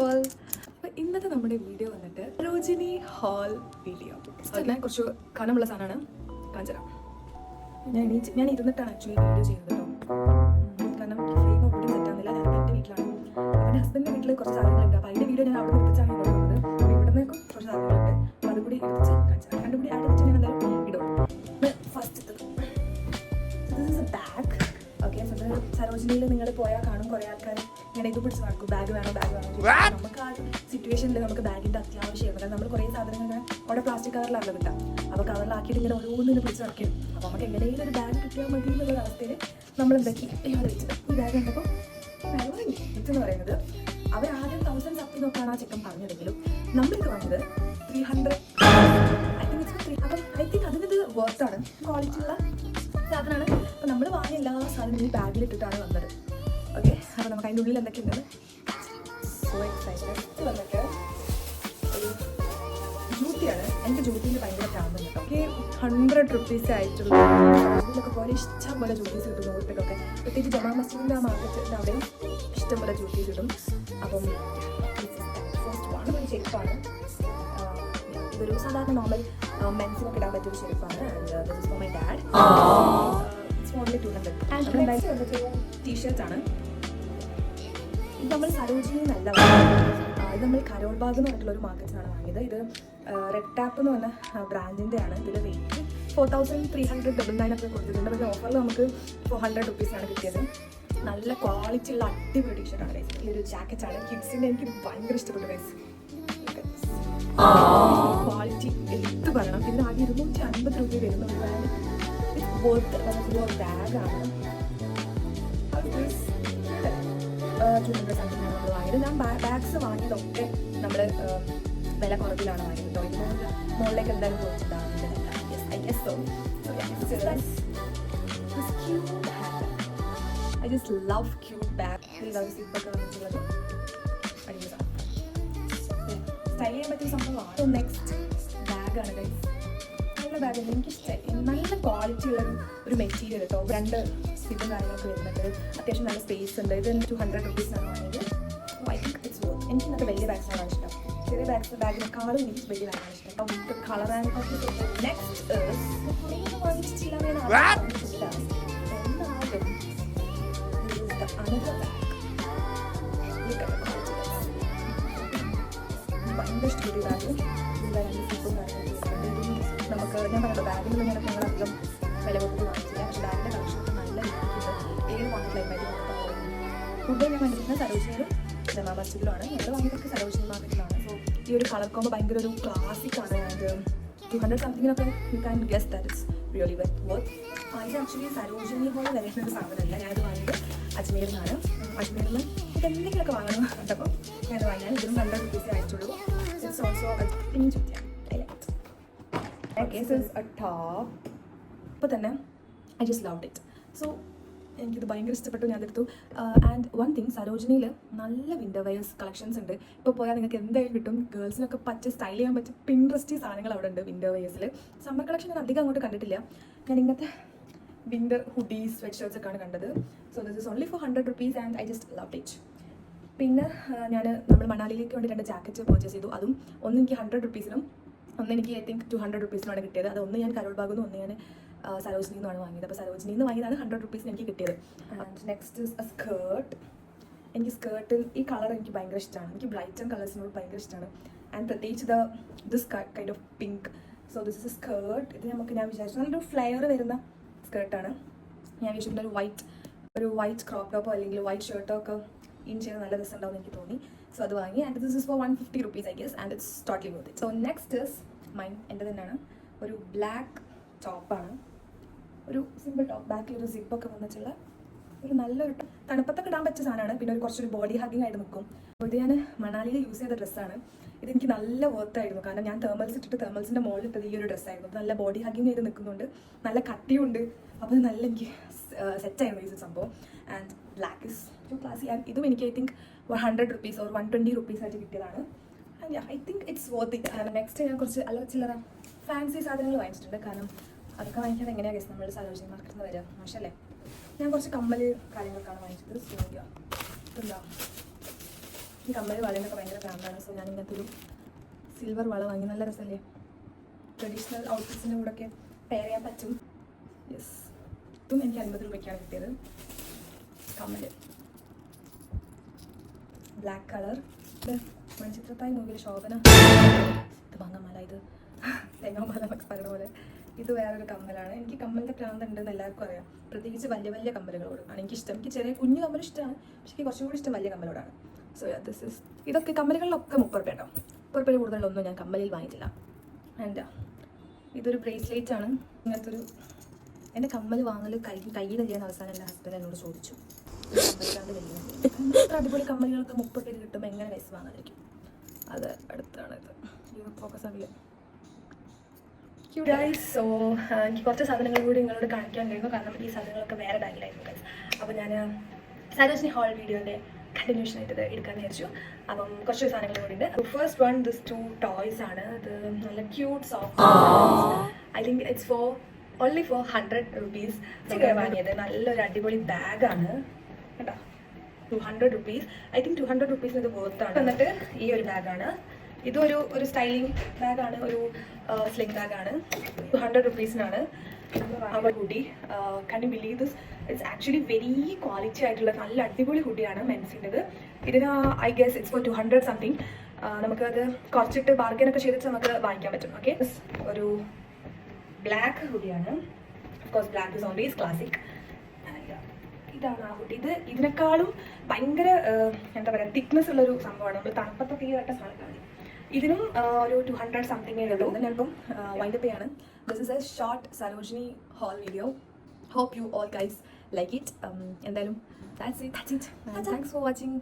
All അപ്പോൾ ഇന്നത്തെ നമ്മുടെ വീഡിയോ വന്നിട്ട് റോജിനി ഹാൾ വീഡിയോ ഞാൻ കുറച്ച് കനമുള്ള സാധനമാണ്. കാഞ്ചന ഞാൻ എണീച്ച് ഞാൻ ഇരുന്നിട്ടാണ് ആക്ച്വലി വീഡിയോ ചെയ്യുന്നത് കേട്ടോ. കാരണം ഫ്രെയിം ഒട്ടും തെറ്റാന്നില്ല ഞാൻ എന്റെ വീട്ടിലാണ്. എന്റെ ഹസ്ബൻഡിന്റെ വീട്ടിൽ കുറച്ച് സാധനങ്ങളുണ്ട്. അപ്പോൾ അതിന്റെ വീഡിയോ ഞാൻ അവിടെ എടുത്തിച്ചാണ് ഇവിടെ വന്നത് അപ്പോൾ ഇവിടെ നിന്ന് കുറച്ച് സാധനങ്ങളുണ്ട്. അപ്പോൾ അതുകൂടി എടുത്തിച്ച് കാണിച്ചു തരാം രണ്ടും കൂടി ആഡ് ചെയ്തിട്ട് ഞാൻ എന്തായാലും സരോജിനിയിൽ നിങ്ങൾ പോയാൽ കാണും കുറേ ആൾക്കാർ ഇങ്ങനെ ഇത് പിടിച്ച് നടക്കും. ബാഗ് വേണം? ബാഗ് വേണം? നമുക്ക് ആ സിറ്റുവേഷനിൽ നമുക്ക് ബാഗിന്റെ അത്യാവശ്യം ഇവിടെ നമ്മൾ കുറേ സാധനങ്ങൾ ഇങ്ങനെ അവിടെ പ്ലാസ്റ്റിക് കവറിലാണ് കിട്ടാം. അപ്പോൾ കവറിലാക്കിയിട്ട് ഇങ്ങനെ ഓരോന്നിനെ പിടിച്ച് നടക്കും. അപ്പോൾ നമുക്ക് എങ്ങനെയെങ്കിലും ഒരു ബാഗ് കിട്ടിയാൽ മതി എന്നുള്ള അവസ്ഥയിൽ നമ്മൾ എന്താക്കി ഇയാൾ വെച്ചത് ഈ ബാഗ് കണ്ടപ്പോൾ ഈ ബാഗ് വാങ്ങി. എന്ന് പറയുന്നത് അവർ ആദ്യം തൗസൻഡ് സപ്തി നോക്കാണ് ആ ചെക്കൻ പറഞ്ഞതെങ്കിലും നമ്മളിത് വാങ്ങിയത് three hundred I think it's three അപ്പം ഐ തിങ്ക് അതിനത് വർത്താണ് ക്വാളിറ്റി ഉള്ള സാധനവും ഈ ബാഗിൽ ഇട്ടിട്ടാണ് വന്നത്. ഓക്കെ അപ്പോൾ നമുക്ക് അതിന്റെ ഉള്ളിൽ എന്തൊക്കെ ഉണ്ടെന്ന് സോ എക്സൈറ്റഡ് വന്നിട്ട് എന്റെ എനിക്ക് ജൂത്തിന്റെ ഭയങ്കര പ്രാന്തം കേട്ടോ ഓക്കെ ഹൺഡ്രഡ് റുപ്പീസ് ആയിട്ടുള്ള ഇതിലൊക്കെ പോലെ ഇഷ്ടം പോലെ ജൂത്തീസ് കിട്ടും നൂറുപേക്കൊക്കെ പ്രത്യേകിച്ച് ജമാ മസ്ജിദിന്റെ ആ മാർക്കറ്റിന്റെ അവിടെയും ഇഷ്ടം പോലെ കിട്ടും. അപ്പം ഫസ്റ്റ് ഒരു ചെരുപ്പാണ്. ഇതൊരു സാധാരണ നോർമൽ മെൻസിനൊക്കെ ഇടാൻ പറ്റിയ ഒരു ചെരുപ്പാണ്. And for my dad it's only two hundred and next T shirt ആണ്. ഇത് നമ്മൾ സരോജിനി നല്ല ഇത് നമ്മൾ കരോൾ ബാഗ് എന്ന് പറഞ്ഞിട്ടുള്ള ഒരു മാർക്കറ്റിലാണ് വാങ്ങിയത്. ഇത് റെഡ് ടാപ്പ് എന്ന് പറഞ്ഞ ബ്രാൻഡിന്റെ ആണ് wait rate four thousand three hundred double nine ഒക്കെ കൊടുത്തിട്ടുണ്ട്. പക്ഷേ ഓഫറിൽ നമുക്ക് ഫോർ ഹൺഡ്രഡ് റുപ്പീസാണ് കിട്ടിയത്. നല്ല ക്വാളിറ്റി ഉള്ള അടിപൊളി ടീഷർട്ടാണ് ഗൈസ് ഈ ഒരു ജാക്കറ്റാണ് കിഡ്സിന്റെ എനിക്ക് ഭയങ്കര ഇഷ്ടപ്പെട്ടു ഗൈസ് ക്വാളിറ്റി എടുത്തു പറയണം. ഇതിന് ആകെ ഇരുന്നൂറ്റി അൻപത് രൂപ വരുന്ന ഒരു ബ്രാൻഡ് വർത്ത് നമുക്ക് ബാഗാണ് ടു ഹൺഡ്രഡ് നമ്മൾ വാങ്ങിയത് ഞാൻ ബാഗ്സ് വാങ്ങിയതൊക്കെ നമ്മൾ വില കുറവിലാണ് വാങ്ങിയത്. കേട്ടോ ഇത് മുകളിലേക്ക് എന്തായാലും പോയിട്ടുണ്ടാവുന്നുണ്ട് I guess so I just love cute bag ഇതാണ് വന്നിട്ടുള്ളത് സ്റ്റൈൽ ചെയ്യാൻ പറ്റിയ സംഭവമാണ്. നെക്സ്റ്റ് ബാഗാണ് ഗൈസ് ബാഗ് എനിക്ക് നല്ല ക്വാളിറ്റി ഉള്ള ഒരു- മെറ്റീരിയൽ കേട്ടോ രണ്ട് സിബും കാര്യങ്ങളൊക്കെ വരുന്നുണ്ട്. അത്യാവശ്യം നല്ല സ്പേസ് ഉണ്ട്. ഇത് ടു ഹൺഡ്രഡ് റുപ്പീസാണ് വാങ്ങിയത്. വർത്ത് എനിക്ക് ഇന്നത്തെ വലിയ ബാഗ്സാണ് ഇഷ്ടം ചെറിയ ബാഗ്സ് ബാഗിനെക്കാളും എനിക്ക് വലിയ ബാഗാണ് ഇഷ്ടം. കളർ ആൻഡ് നെക്സ്റ്റ് വാങ്ങിച്ചിട്ടില്ല ബാഗിൽ നിന്ന് ഞങ്ങൾ അധികം വില കൊടുത്ത് വാങ്ങിച്ചില്ല. പക്ഷേ ബാഗിന്റെ കളക്ഷൻ നല്ല രീതിക്കുണ്ട് ഏത് വാങ്ങിയിട്ടായിരുന്നു ഫുഡ് ഞാൻ കണ്ടിരുന്നത് സരോജിനിയിലും ജമാ മസ്ജിദിലുമാണ് ഞങ്ങൾ വാങ്ങിയതൊക്കെ സരോജിനി മാർക്കറ്റിലാണ്. സോ ഈ ഒരു കളർ കോമ്പ് ഭയങ്കര ഒരു ക്ലാസിക് ആണ്. And two hundred സംതിങ്ങിനൊക്കെ you can guess that it's really wet worth ഇത് ആക്ച്വലി സരോജിനി പോലെ വരുന്ന ഒരു സാധനമല്ല. ഞാനത് വാങ്ങിയത് അജ്മീരിൽ നിന്നാണ്. അജ്മീരിൽ നിന്ന് ഇത് എന്തെങ്കിലുമൊക്കെ വാങ്ങണം. കണ്ടപ്പോൾ ഞാനത് വാങ്ങിയാൽ ഇതിനും ഹൺഡ്രഡ് റുപ്പീസേ ആയിട്ടുള്ളൂ ഇറ്റ്സ് ഓൾസോ പിൻ ടോപ്പ് ഇപ്പോൾ തന്നെ I just love it so എനിക്കിത് ഭയങ്കര ഇഷ്ടപ്പെട്ടു ഞാൻ എടുത്തു ആൻഡ് വൺ തിങ് സരോജിനിയിൽ നല്ല വിൻഡർ വെയേഴ്സ് കളക്ഷൻസ് ഉണ്ട്. ഇപ്പോൾ പോയാൽ നിങ്ങൾക്ക് എന്തായാലും കിട്ടും. ഗേൾസിനൊക്കെ പറ്റിയ സ്റ്റൈൽ ചെയ്യാൻ പറ്റിയ പിൻട്രസ്റ്റി സാധനങ്ങൾ അവിടെ ഉണ്ട് വിൻഡർ വെയേഴ്സിൽ സമ്മർ കളക്ഷൻ ഞാൻ അധികം അങ്ങോട്ട് കണ്ടിട്ടില്ല. ഞാൻ ഇങ്ങനത്തെ വിൻഡർ ഹുഡീസ് സ്വെറ്റ് ഷർട്ട്സ് ഒക്കെയാണ് കണ്ടത്. So this is only four hundred rupees and I just love it പിന്നെ ഞാൻ നമ്മൾ മണാലിയിലേക്ക് വേണ്ടി രണ്ട് ജാക്കറ്റ് പർച്ചേസ് ചെയ്തു. അതും ഒന്ന് എനിക്ക് ഹൺഡ്രഡ് റുപ്പീസിനും ഒന്ന് എനിക്ക് ഐ തിങ്ക് ടു ഹൺഡ്രഡ് റുപ്പീസിനാണ് കിട്ടിയത്. അത് ഒന്ന് ഞാൻ കരോൾ ബാഗിൽ ഒന്ന് ഞാൻ സരോജിനിയിൽ നിന്നാണ് വാങ്ങിയത്. അപ്പോൾ സരോജിനിയിൽ നിന്ന് വാങ്ങിയതാണ് ഹൺഡ്രഡ് റുപ്പീസിന് എനിക്ക് കിട്ടിയത്. And next is a skirt എനിക്ക് സ്കേർട്ടിൽ ഈ കളർ എനിക്ക് ഭയങ്കര ഇഷ്ടമാണ് എനിക്ക് ബ്രൈറ്റ് ആൻഡ് കളേഴ്സിനോട് ഭയങ്കര ഇഷ്ടമാണ് ആൻഡ് പ്രത്യേകിച്ച് the this kind of pink so this is a skirt ഇത് നമുക്ക് ഞാൻ വിചാരിച്ചു നല്ലൊരു ഫ്ലെയർ വരുന്ന സ്കേർട്ടാണ് ഞാൻ വിചാരിച്ചിട്ടുണ്ട് ഒരു വൈറ്റ് ഒരു വൈറ്റ് ക്രോപ്പ് ടോപ്പോ അല്ലെങ്കിൽ വൈറ്റ് ഷർട്ടോ ഒക്കെ ഇൻ ചെയ്ത് നല്ല രസം ഉണ്ടാവും എനിക്ക് തോന്നി. സോ അത് വാങ്ങി. And this is for one fifty rupees I guess and it's totally worth so next is mine എന്റെ തന്നെയാണ്. ഒരു ബ്ലാക്ക് ടോപ്പാണ് ഒരു സിമ്പിൾ ടോപ്പ് ബാക്കിൽ ഒരു സിപ്പൊക്കെ വന്നിട്ടുള്ള ഒരു നല്ലൊരു തണുപ്പത്തൊക്കെ ഇടാൻ പറ്റിയ സാധനമാണ്. പിന്നെ ഒരു കുറച്ചൊരു ബോഡി ഹഗിങ് ആയിട്ട് നിൽക്കും. അപ്പോൾ ഇത് ഞാൻ മണാലിയിൽ യൂസ് ചെയ്ത ഡ്രസ്സാണ് ഇത് എനിക്ക് നല്ല വർത്തായിരുന്നു കാരണം ഞാൻ തേർമൽസ് ഇട്ടിട്ട് തേർമൽസിന്റെ മോളിൽ ഇട്ടത് ഈ ഒരു ഡ്രസ്സായിരുന്നു നല്ല ബോഡി ഹഗിങ് ചെയ്ത് നിൽക്കുന്നുണ്ട്. നല്ല കട്ടിയുണ്ട് അപ്പോൾ നല്ല എനിക്ക് സെറ്റായിരുന്നു ഈ സംഭവം. And black is too class and ഇതും എനിക്ക് I think one hundred rupees or one twenty rupees ആയിട്ട് കിട്ടിയതാണ്. And I think it's worth it next ഞാൻ കുറച്ച് അല്ല ചില്ലറ ഫാൻസി സാധനങ്ങൾ വാങ്ങിച്ചിട്ടുണ്ട്. കാരണം അതൊക്കെ വാങ്ങിക്കാൻ എങ്ങനെയാണ് നമ്മൾ മാർക്കറ്റിൽ നിന്ന് വരിക? മോശമല്ലേ ഞാൻ കുറച്ച് കമ്മൽ കാര്യങ്ങളൊക്കെയാണ് വാങ്ങിച്ചത്. സോ എന്താ ഈ കമ്മൽ വളയൊക്കെ ഭയങ്കര ഫാമിലാണ് സോ ഞാൻ ഇങ്ങനത്തെ ഒരു സിൽവർ വള വാങ്ങി. നല്ല രസമല്ലേ ട്രഡീഷണൽ ഔട്ട്ഫിറ്റ്സിന്റെ ഒക്കെ പെയർ ചെയ്യാൻ പറ്റും. യെസ് ഇതും എനിക്ക് അൻപത് രൂപയ്ക്കാണ് കിട്ടിയത്. കമ്മൽ ബ്ലാക്ക് കളർ മൺചിത്രത്തായി നോക്കിയ ശോഭന. ഇത് മങ്ങമല ഇത്. തേങ്ങാമല എന്നൊക്കെ പോലെ. ഇത് വേറൊരു കമ്മലാണ്. എനിക്ക് കമ്മലിന്റെ പ്രാന്ത് ഉണ്ടെന്ന് എല്ലാവർക്കും അറിയാം. പ്രത്യേകിച്ച് വലിയ വലിയ കമ്മലുകളോട് ആണ് എനിക്കിഷ്ടം. എനിക്ക് ചെറിയ കുഞ്ഞു കമ്മൽ ഇഷ്ടമാണ്. പക്ഷേ എനിക്ക് കുറച്ചും കൂടി ഇഷ്ടം വലിയ കമ്മലോടാണ്. സോ ദിസ് ഇസ് ഇതൊക്കെ കമ്മലുകളിലൊക്കെ മുപ്പത് രൂപ കേട്ടോ മുപ്പത് രൂപ കൂടുതലൊന്നും ഞാൻ കമ്മലിൽ വാങ്ങിയിട്ടില്ല. ആൻഡ് ഇതൊരു ബ്രേസ്ലെറ്റ് ആണ്. ഇങ്ങനത്തെ ഒരു എന്റെ കമ്മൽ വാങ്ങൽ കൈ കയ്യിലില്ലാന്ന് അവസാനം എന്റെ ഹസ്ബൻഡ് എന്നോട് ചോദിച്ചു. കമ്മലിലാണ്ട് വലിയ ഇത്ര അടിപൊളി കമ്മലുകൾക്ക് മുപ്പത് പേര് കിട്ടുമ്പോൾ എങ്ങനെ പൈസ വാങ്ങാതിരിക്കും? അത് അടുത്താണ് ഇത്. ഫോക്കസ് ആവില്ല ഗൈസ് സോ എനിക്ക് കുറച്ച് സാധനങ്ങൾ കൂടി നിങ്ങളോട് കാണിക്കാൻ കഴിയുന്നു. കാരണം ഈ സാധനങ്ങളൊക്കെ വേറെ ബാഗിലായിരുന്നു ഗൈസ് അപ്പോൾ ഞാൻ സരോജിനി ഹോൾ വീഡിയോന്റെ കണ്ടിന്യൂഷൻ ആയിട്ട് എടുക്കാമെന്ന് വിചാരിച്ചു. അപ്പം കുറച്ച് സാധനങ്ങൾ കൂടി ഉണ്ട്. First one this two toys ആണ്. ഇത് നല്ല cute soft I think it's for only four hundred rupees വാങ്ങിയത്. നല്ലൊരു അടിപൊളി ബാഗാണ് കേട്ടോ? Two hundred rupees I think two hundred റുപ്പീസിന് ഇത് വർത്താണ് എന്നിട്ട് ഈ ഒരു ബാഗാണ് ഇതൊരു ഒരു സ്റ്റൈലിംഗ് ബാഗാണ് ഒരു സ്ലിംഗ് ബാഗാണ് two hundred റുപ്പീസിനാണ് our hoodie you believe this it's actually very quality ആയിട്ടുള്ള നല്ല അടിപൊളി ഹുഡിയാണ് മെൻസിന്റെത്. ഇതിന് I guess it's four two hundred something നമുക്കത് കുറച്ചിട്ട് ബാർഗൻ ഒക്കെ ചെയ്തിട്ട് നമുക്ക് വാങ്ങിക്കാൻ പറ്റും. ഓക്കെ ഒരു black ഹുഡിയാണ് course black is always classic ഇതാണ് ആ ഹുഡി ഇത് ഇതിനേക്കാളും ഭയങ്കര എന്താ പറയുക തിക്നെസ് ഉള്ളൊരു സംഭവമാണ്. നമ്മൾ തണുപ്പത്തൊക്കെ ഈ കേട്ട സാധനമാണ് ഇതിനും ഒരു ടു ഹൺഡ്രഡ് സംതിങ് ഉള്ളൂ ഞാൻ ഇപ്പം വൈൻഡപ്പ് ചെയ്യാണ്. This is a short Sarojini haul video hope you all guys like it എന്തായാലും താങ്ക്സ് ഫോർ വാച്ചിങ്